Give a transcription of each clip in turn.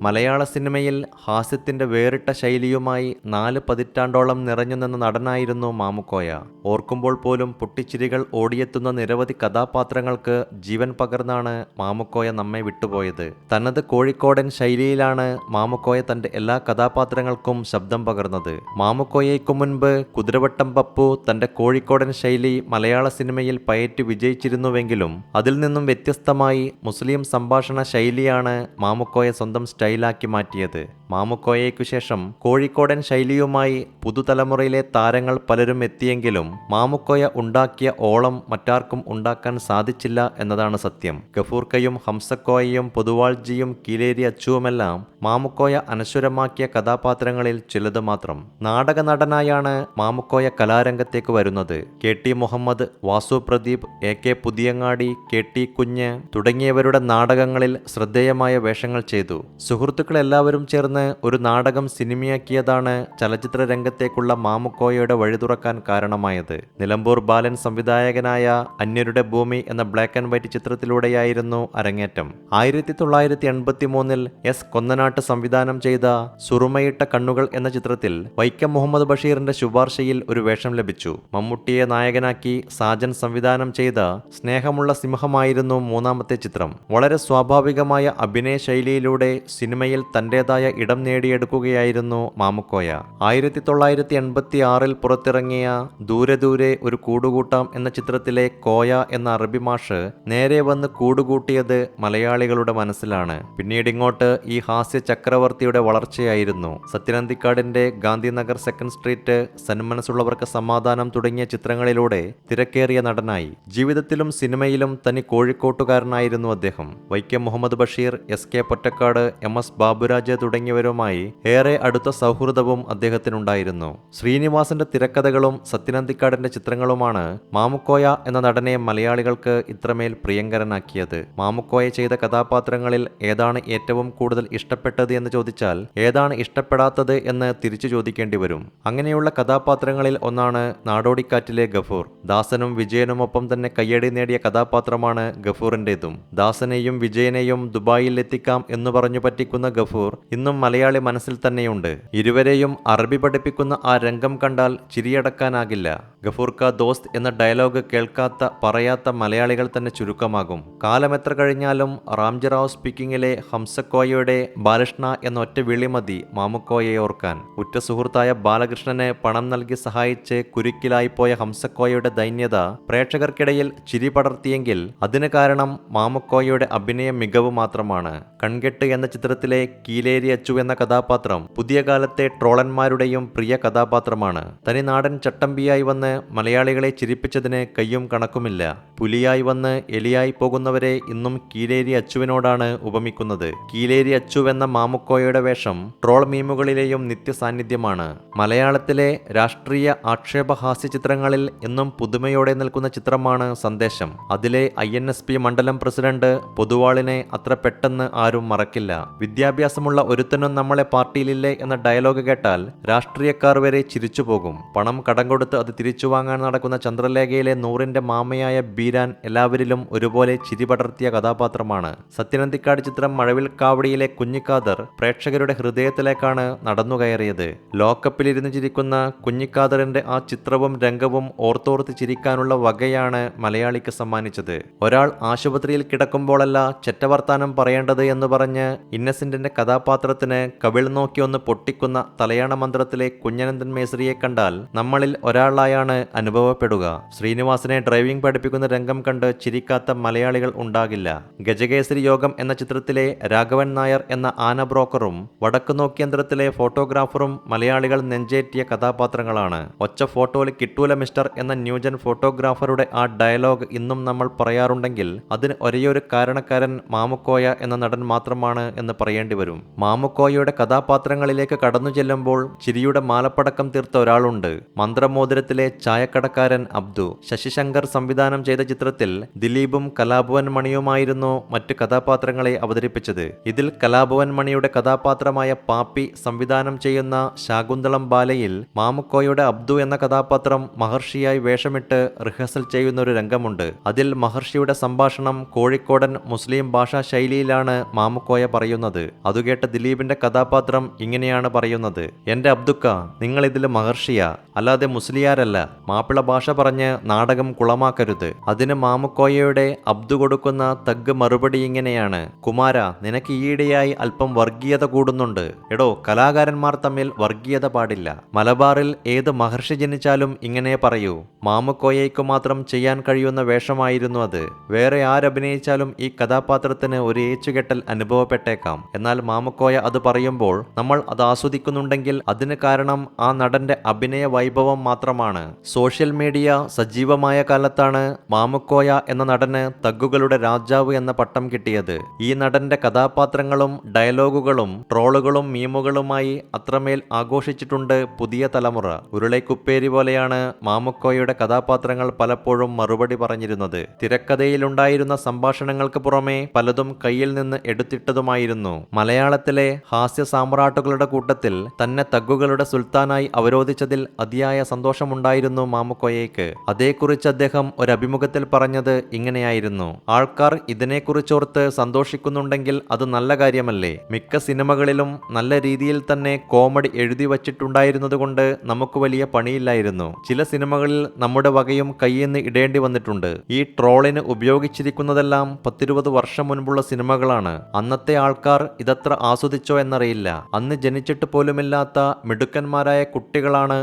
മലയാള സിനിമയിൽ ഹാസ്യത്തിന്റെ വേറിട്ട ശൈലിയുമായി നാല് പതിറ്റാണ്ടോളം നിറഞ്ഞു നിന്ന നടനായിരുന്നു മാമുക്കോയ. ഓർക്കുമ്പോൾ പോലും പൊട്ടിച്ചിരികൾ ഓടിയെത്തുന്ന നിരവധി കഥാപാത്രങ്ങൾക്ക് ജീവൻ പകർന്നാണ് മാമുക്കോയ നമ്മെ വിട്ടുപോയത്. തനത് കോഴിക്കോടൻ ശൈലിയിലാണ് മാമുക്കോയ തന്റെ എല്ലാ കഥാപാത്രങ്ങൾക്കും ശബ്ദം പകർന്നത്. മാമുക്കോയയ്ക്കു മുൻപ് കുതിരവട്ടം പപ്പു തന്റെ കോഴിക്കോടൻ ശൈലി മലയാള സിനിമയിൽ പയറ്റി വിജയിച്ചിരുന്നുവെങ്കിലും അതിൽ നിന്നും വ്യത്യസ്തമായി മുസ്ലിം സംഭാഷണ ശൈലിയാണ് മാമുക്കോയ സ്വന്തം സ്റ്റൈലാക്കി മാറ്റിയത്. മാമുക്കോയയ്ക്കു ശേഷം കോഴിക്കോടൻ ശൈലിയുമായി പുതുതലമുറയിലെ താരങ്ങൾ പലരും എത്തിയെങ്കിലും മാമുക്കോയ ഉണ്ടാക്കിയ ഓളം മറ്റാർക്കും ഉണ്ടാക്കാൻ സാധിച്ചില്ല എന്നതാണ് സത്യം. ഗഫൂർക്കയും ഹംസക്കോയയും പൊതുവാൾജിയും കീലേരി അച്ചുവുമെല്ലാം മാമുക്കോയ അനശ്വരമാക്കിയ കഥാപാത്രങ്ങളിൽ ചിലത് മാത്രം. നാടക നടനായാണ് മാമുക്കോയ കലാരംഗത്തേക്ക് വരുന്നത്. K T Muhammad Vasu Pradeep A K Puthiyangadi K T Kunju തുടങ്ങിയവരുടെ നാടകങ്ങളിൽ ശ്രദ്ധേയമായ വേഷങ്ങൾ ചെയ്തു. സുഹൃത്തുക്കളെല്ലാവരും ചേർന്ന് ഒരു നാടകം സിനിമയാക്കിയതാണ് ചലച്ചിത്ര രംഗത്തേക്കുള്ള മാമുക്കോയയുടെ വഴി തുറക്കാൻ കാരണമായത്. നിലമ്പൂർ ബാലൻ സംവിധായകനായ അന്യരുടെ ഭൂമി എന്ന ബ്ലാക്ക് ആൻഡ് വൈറ്റ് ചിത്രത്തിലൂടെയായിരുന്നു അരങ്ങേറ്റം. ആയിരത്തി തൊള്ളായിരത്തി എൺപത്തി മൂന്നിൽ എസ് കൊന്നനാട്ട് സംവിധാനം ചെയ്ത സുറുമയിട്ട കണ്ണുകൾ എന്ന ചിത്രത്തിൽ വൈക്കം മുഹമ്മദ് ബഷീറിന്റെ ശുപാർശയിൽ ഒരു വേഷം ലഭിച്ചു. മമ്മൂട്ടിയെ നായകനാക്കി സാജൻ സംവിധാനം ചെയ്ത സ്നേഹമുള്ള സിംഹമായിരുന്നു മൂന്നാമത്തെ ചിത്രം. വളരെ സ്വാഭാവികമായ അഭിനയ ശൈലിയിലൂടെ സിനിമയിൽ തന്റേതായ ഇടം നേടിയെടുക്കുകയായിരുന്നു മാമുക്കോയ. ആയിരത്തി തൊള്ളായിരത്തി എൺപത്തി ആറിൽ പുറത്തിറങ്ങിയ ദൂരെ ദൂരെ ഒരു കൂടുകൂട്ടാം എന്ന ചിത്രത്തിലെ കോയ എന്ന അറബി മാഷ് നേരെ വന്ന് കൂടുകൂട്ടിയത് മലയാളികളുടെ മനസ്സിലാണ്. പിന്നീട് ഇങ്ങോട്ട് ഈ ഹാസ്യ ചക്രവർത്തിയുടെ വളർച്ചയായിരുന്നു. സത്യനന്ദിക്കാടിന്റെ ഗാന്ധിനഗർ സെക്കൻഡ് സ്ട്രീറ്റ് സന്മനസ്സുള്ളവർക്ക് സമാധാനം തുടങ്ങിയ ചിത്രങ്ങളിലൂടെ തിരക്കേറിയ നടനായി. ജീവിതത്തിലും സിനിമയിലും തനി കോഴിക്കോട്ടുകാരനായിരുന്നു അദ്ദേഹം. Vaikom Muhammad Basheer S K Pottekkatt M S Baburaj തുടങ്ങിയവരുമായി ഏറെ അടുത്ത സൗഹൃദവും അദ്ദേഹത്തിനുണ്ടായിരുന്നു. ശ്രീനിവാസന്റെ തിരക്കഥകളും സത്യനന്ദിക്കാടിന്റെ ചിത്രങ്ങളുമാണ് മാമുക്കോയ എന്ന നടനെ മലയാളികൾക്ക് ഇത്രമേൽ പ്രിയങ്കരനാക്കിയത്. മാമുക്കോയ ചെയ്ത കഥാപാത്രങ്ങളിൽ ഏതാണ് ഏറ്റവും കൂടുതൽ ഇഷ്ടപ്പെട്ടത് എന്ന് ചോദിച്ചാൽ ഏതാണ് ഇഷ്ടപ്പെടാത്തത് എന്ന് തിരിച്ചു ചോദിക്കേണ്ടി വരും. അങ്ങനെയുള്ള കഥാപാത്രങ്ങളിൽ ഒന്നാണ് നാടോടിക്കാറ്റിലെ ഗഫൂർ. ദാസനും വിജയനുമൊപ്പം തന്നെ കയ്യടി നേടിയ കഥാപാത്രമാണ് ഗഫൂറിന്റെതും ദാസനെയും വിജയനെയും ദുബായിൽ എത്തിക്കാം എന്ന് പറഞ്ഞു പറ്റിക്കുന്ന ഗഫൂർ ഇന്നും മലയാളി മനസ്സിൽ തന്നെയുണ്ട്. ഇരുവരെയും അറബി പഠിപ്പിക്കുന്ന ആ രംഗം കണ്ടാൽ ചിരിയടക്കാനാകില്ല. ഗഫൂർ കാ ദോസ്ത് എന്ന ഡയലോഗ് കേൾക്കാത്ത പറയാത്ത മലയാളികൾ തന്നെ ചുരുക്കമാകും. കാലമെത്ര കഴിഞ്ഞാലും റാംജിറാവ് സ്പീക്കിംഗിലെ ഹംസക്കോയയുടെ ബാലകൃഷ്ണ എന്ന ഒറ്റ വിളി മതി മാമുക്കോയെ ഓർക്കാൻ. ഉറ്റ സുഹൃത്തായ ബാലകൃഷ്ണനെ പണം നൽകി സഹായിച്ച് കുരുക്കിലായിപ്പോയ ഹംസക്കോയയുടെ ദൈന്യത പ്രേക്ഷകർക്കിടയിൽ ചിരി പടർത്തിയെങ്കിൽ അതിന് കാരണം മാമുക്കോയയുടെ അഭിനയ മികവ് മാത്രമാണ്. കൺകെട്ട് എന്ന ചിത്രത്തിലെ കീലേരി അച്ചു എന്ന കഥാപാത്രം പുതിയ കാലത്തെ ട്രോളന്മാരുടെയും പ്രിയ കഥാപാത്രമാണ്. തനി തനിനാടൻ ചട്ടമ്പിയായി വന്ന് മലയാളികളെ ചിരിപ്പിച്ചതിന് കയ്യും കണക്കുമില്ല. പുലിയായി വന്ന് എലിയായി പോകുന്നവരെ ഇന്നും കീലേരി അച്ചുവിനോടാണ് ഉപമിക്കുന്നത്. കീലേരി അച്ചു എന്ന മാമുക്കോയയുടെ വേഷം ട്രോൾ മീമുകളിലെയും നിത്യസാന്നിധ്യമാണ്. മലയാളത്തിലെ രാഷ്ട്രീയ ആക്ഷേപഹാസ്യ ചിത്രങ്ങളിൽ എന്നും പുതുമയോടെ നിൽക്കുന്ന ചിത്രമാണ് സന്ദേശം. അതിലെ ഐ മണ്ഡലം പ്രസിഡന്റ് പൊതുവാളിനെ അത്ര പെട്ടെന്ന് ആരും മറക്കില്ല. വിദ്യാഭ്യാസമുള്ള ഒരുത്തനും നമ്മളെ പാർട്ടിയിലില്ലേ എന്ന ഡയലോഗ് കേട്ടാൽ രാഷ്ട്രീയക്കാർ വരെ ചിരിച്ചു പോകും. പണം കടം കൊടുത്ത് അത് തിരിച്ചു വാങ്ങാൻ നടക്കുന്ന ചന്ദ്രലേഖയിലെ നൂറിന്റെ മാമയായ ബീരാൻ എല്ലാവരിലും ഒരുപോലെ ചിരി പടർത്തിയ കഥാപാത്രമാണ്. സത്യനന്ദിക്കാട് ചിത്രം മഴവിൽ കാവടിയിലെ കുഞ്ഞിക്കാദർ പ്രേക്ഷകരുടെ ഹൃദയത്തിലേക്കാണ് നടന്നു നടന്നുകയറിയത്. ലോക്കപ്പിലിരുന്ന് ചിരിക്കുന്ന കുഞ്ഞിക്കാദറിന്റെ ആ ചിത്രവും രംഗവും ഓർത്തോർത്ത് ചിരിക്കാനുള്ള വകയാണ് മലയാളിക്ക് സമ്മാനിച്ചത്. ഒരാൾ ആശുപത്രിയിൽ കിടക്കുമ്പോഴല്ല ചെറ്റവർത്താനം പറയേണ്ടത് എന്ന് പറഞ്ഞ് ഇന്നസെന്റിന്റെ കഥാപാത്രത്തിന് കവിൾ നോക്കി ഒന്ന് പൊട്ടിക്കുന്ന തലയാണ മന്ത്രത്തിലെ കുഞ്ഞനന്ദൻ മേസ്രിയെ കണ്ടാൽ നമ്മളിൽ ഒരാളായാണ് അനുഭവപ്പെടുക. ശ്രീനിവാസനെ ഡ്രൈവിംഗ് പഠിപ്പിക്കുന്ന രംഗം കണ്ട് ചിരിക്കാത്ത മലയാളികൾ ഉണ്ടാകില്ല. ഗജകേസരി യോഗം എന്ന ചിത്രത്തിലെ രാഘവൻ നായർ എന്ന ആന ബ്രോക്കറും വടക്കു നോക്കിയന്ത്രത്തിലെ ഫോട്ടോഗ്രാഫറും മലയാളികൾ നെഞ്ചേറ്റിയ കഥാപാത്രങ്ങളാണ്. ഒച്ച ഫോട്ടോയിൽ കിട്ടൂല മിസ്റ്റർ എന്ന ന്യൂജൻ ഫോട്ടോഗ്രാഫറുടെ ആ ഡയലോഗ് ഇന്നും നമ്മൾ പറയാറുണ്ടെങ്കിൽ അതിന് ഒരേയൊരു കാരണക്കാരൻ മാമുക്കോയ എന്ന നടൻ മാത്രമാണ് എന്ന് പറയേണ്ടി വരും. മാമുക്കോയ മാമുക്കോയയുടെ കഥാപാത്രങ്ങളിലേക്ക് കടന്നു ചെല്ലുമ്പോൾ ചിരിയുടെ മാലപ്പടക്കം തീർത്ത ഒരാളുണ്ട്. മന്ത്രമോതിരത്തിലെ ചായക്കടക്കാരൻ അബ്ദു. ശശിശങ്കർ സംവിധാനം ചെയ്ത ചിത്രത്തിൽ ദിലീപും കലാഭവൻ മണിയുമായിരുന്നു മറ്റു കഥാപാത്രങ്ങളെ അവതരിപ്പിച്ചത്. ഇതിൽ കലാഭവൻ മണിയുടെ കഥാപാത്രമായ പാപ്പി സംവിധാനം ചെയ്യുന്ന ശാകുന്തളം ബാലയിൽ മാമുക്കോയുടെ അബ്ദു എന്ന കഥാപാത്രം മഹർഷിയായി വേഷമിട്ട് റിഹേഴ്സൽ ചെയ്യുന്ന ഒരു രംഗമുണ്ട്. അതിൽ മഹർഷിയുടെ സംഭാഷണം കോഴിക്കോടൻ മുസ്ലിം ഭാഷാ ശൈലിയിലാണ് മാമുക്കോയ പറയുന്നത്. അതുകേട്ട ദിലീപിന്റെ കഥാപാത്രം ഇങ്ങനെയാണ് പറയുന്നത്. എന്റെ അബ്ദുക്ക നിങ്ങൾ ഇതിൽ മഹർഷിയാ. അല്ലാതെ മുസ്ലിയാരല്ല. മാപ്പിള ഭാഷ പറഞ്ഞ് നാടകം കുളമാക്കരുത്. അതിന് മാമക്കോയയുടെ അബ്ദു കൊടുക്കുന്ന തഗ് മറുപടി ഇങ്ങനെയാണ്. കുമാര നിനക്ക് ഈയിടെയായി അല്പം വർഗീയത കൂടുന്നുണ്ട്. എടോ കലാകാരന്മാർ തമ്മിൽ വർഗീയത പാടില്ല. മലബാറിൽ ഏത് മഹർഷി ജനിച്ചാലും ഇങ്ങനെ പറയൂ. മാമക്കോയയ്ക്കു മാത്രം ചെയ്യാൻ കഴിയുന്ന വേഷമായിരുന്നു അത്. വേറെ ആരഭിനയിച്ചാലും ഈ കഥാപാത്രത്തിന് ഒരു ഏച്ചുകെട്ടൽ അനുഭവപ്പെട്ടേക്കാം. എന്നാൽ മാമക്കോയ അത് പറയുമ്പോൾ നമ്മൾ അത് ആസ്വദിക്കുന്നുണ്ടെങ്കിൽ അതിന് കാരണം ആ നടന്റെ അഭിനയ വൈഭവം മാത്രമാണ്. സോഷ്യൽ മീഡിയ സജീവമായ കാലത്താണ് മാമുക്കോയ എന്ന നടന് തഗ്ഗുകളുടെ രാജാവ് എന്ന പട്ടം കിട്ടിയത്. ഈ നടന്റെ കഥാപാത്രങ്ങളും ഡയലോഗുകളും ട്രോളുകളും മീമുകളുമായി അത്രമേൽ ആഘോഷിച്ചിട്ടുണ്ട് പുതിയ തലമുറ. ഉരുളൈക്കുപ്പേരി പോലെയാണ് മാമുക്കോയുടെ കഥാപാത്രങ്ങൾ പലപ്പോഴും മറുപടി പറഞ്ഞിരുന്നത്. തിരക്കഥയിലുണ്ടായിരുന്ന സംഭാഷണങ്ങൾക്ക് പുറമെ പലതും കയ്യിൽ നിന്ന് എടുത്തിട്ടതുമായിരുന്നു. മലയാളത്തിലെ ഹാസ്യ സാമ്രാട്ടുകളുടെ കൂട്ടത്തിൽ തന്നെ തഗ്ഗുകളുടെ സുൽത്താനായി അവരോധിച്ചതിൽ അതിയായ സന്തോഷമുണ്ടായിരുന്നു മാമുക്കോയയ്ക്ക്. അതേക്കുറിച്ച് അദ്ദേഹം ഒരു അഭിമുഖത്തിൽ പറഞ്ഞത് ഇങ്ങനെയായിരുന്നു. ആൾക്കാർ ഇതിനെക്കുറിച്ചോർത്ത് സന്തോഷിക്കുന്നുണ്ടെങ്കിൽ അത് നല്ല കാര്യമല്ലേ? മിക്ക സിനിമകളിലും നല്ല രീതിയിൽ തന്നെ കോമഡി എഴുതി വച്ചിട്ടുണ്ടായിരുന്നതുകൊണ്ട് നമുക്ക് വലിയ പണിയില്ലായിരുന്നു. ചില സിനിമകളിൽ നമ്മുടെ വകയും കയ്യിന്ന് ഇടേണ്ടി വന്നിട്ടുണ്ട്. ഈ ട്രോളിന് ഉപയോഗിച്ചിരിക്കുന്നതെല്ലാം പത്തിരുപത് വർഷം മുൻപുള്ള സിനിമകളാണ്. അന്നത്തെ ആൾക്കാർ ഇതത്ര ആസ്വദിച്ചോ എന്നറിയില്ല. അന്ന് ജനിച്ചിട്ട് പോലുമില്ലാത്ത മിടുക്കന്മാരായ കുട്ടികളാണ്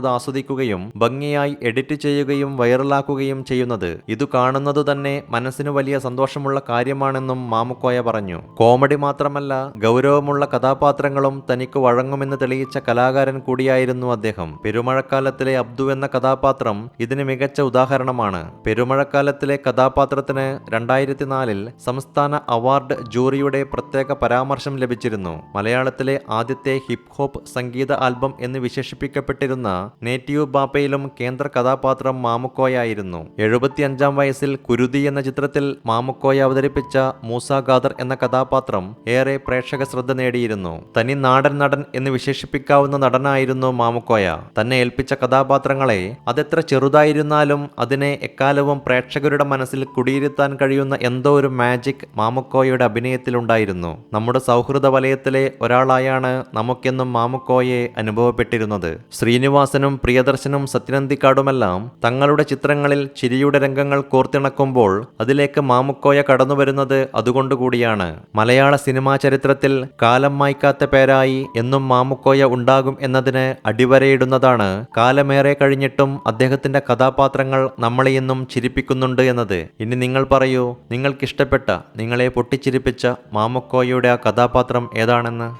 ഇപ്പോഴത് ആസ്വദിക്കുകയും ഭംഗിയായി എഡിറ്റ് ചെയ്യുകയും വൈറലാക്കുകയും ചെയ്യുന്നത് ഇത് കാണുന്നത് തന്നെ മനസ്സിന് വലിയ സന്തോഷമുള്ള കാര്യമാണെന്നും മാമുക്കോയ പറഞ്ഞു. കോമഡി മാത്രമല്ല ഗൗരവമുള്ള കഥാപാത്രങ്ങളും തനിക്ക് വഴങ്ങുമെന്ന് തെളിയിച്ച കലാകാരൻ കൂടിയായിരുന്നു അദ്ദേഹം. പെരുമഴക്കാലത്തിലെ അബ്ദു എന്ന കഥാപാത്രം ഇതിന് മികച്ച ഉദാഹരണമാണ്. പെരുമഴക്കാലത്തിലെ കഥാപാത്രത്തിന് രണ്ടായിരത്തി നാലിൽ സംസ്ഥാന അവാർഡ് ജൂറിയുടെ പ്രത്യേക പരാമർശം ലഭിച്ചിരുന്നു. മലയാളത്തിലെ ആദ്യത്തെ ഹിപ് ഹോപ്പ് സംഗീത ആൽബം എന്ന് വിശേഷിപ്പിക്കപ്പെട്ടിരുന്ന നേറ്റീവ് ബാപ്പയിലും കേന്ദ്ര കഥാപാത്രം മാമുക്കോയായിരുന്നു. എഴുപത്തിയഞ്ചാം വയസ്സിൽ കുരുതി എന്ന ചിത്രത്തിൽ മാമുക്കോയ അവതരിപ്പിച്ച മൂസ ഖാദർ എന്ന കഥാപാത്രം ഏറെ പ്രേക്ഷക ശ്രദ്ധ നേടിയിരുന്നു. തനി നാടൻ നടൻ എന്ന് വിശേഷിപ്പിക്കാവുന്ന നടനായിരുന്നു മാമുക്കോയ. തന്നെ ഏൽപ്പിച്ച കഥാപാത്രങ്ങളെ അതെത്ര ചെറുതായിരുന്നാലും അതിനെ എക്കാലവും പ്രേക്ഷകരുടെ മനസ്സിൽ കുടിയിരുത്താൻ കഴിയുന്ന എന്തോ ഒരു മാജിക് മാമുക്കോയയുടെ അഭിനയത്തിലുണ്ടായിരുന്നു. നമ്മുടെ സൗഹൃദ വലയത്തിലെ ഒരാളായാണ് നമുക്കെന്നും മാമുക്കോയെ അനുഭവപ്പെട്ടിരുന്നത്. ശ്രീനിവാസനും പ്രിയദർശനും സത്യനന്ദിക്കാടുമെല്ലാം തങ്ങളുടെ ചിത്രങ്ങളിൽ ചിരിയുടെ രംഗങ്ങൾ കോർത്തിണക്കുമ്പോൾ അതിലേക്ക് മാമുക്കോയ കടന്നുവരുന്നത് അതുകൊണ്ടുകൂടിയാണ്. മലയാള സിനിമാ ചരിത്രത്തിൽ കാലം മായ്ക്കാത്ത പേരായി എന്നും മാമുക്കോയ ഉണ്ടാകും എന്നതിന് അടിവരയിടുന്നതാണ് കാലമേറെ കഴിഞ്ഞിട്ടും അദ്ദേഹത്തിന്റെ കഥാപാത്രങ്ങൾ നമ്മളെ ഇന്നും ചിരിപ്പിക്കുന്നുണ്ട് എന്നത്. ഇനി നിങ്ങൾ പറയൂ നിങ്ങൾക്കിഷ്ടപ്പെട്ട നിങ്ങളെ പൊട്ടിച്ചിരിപ്പിച്ച മാമുക്കോയയുടെ ആ കഥാപാത്രം ഏതാണെന്ന്?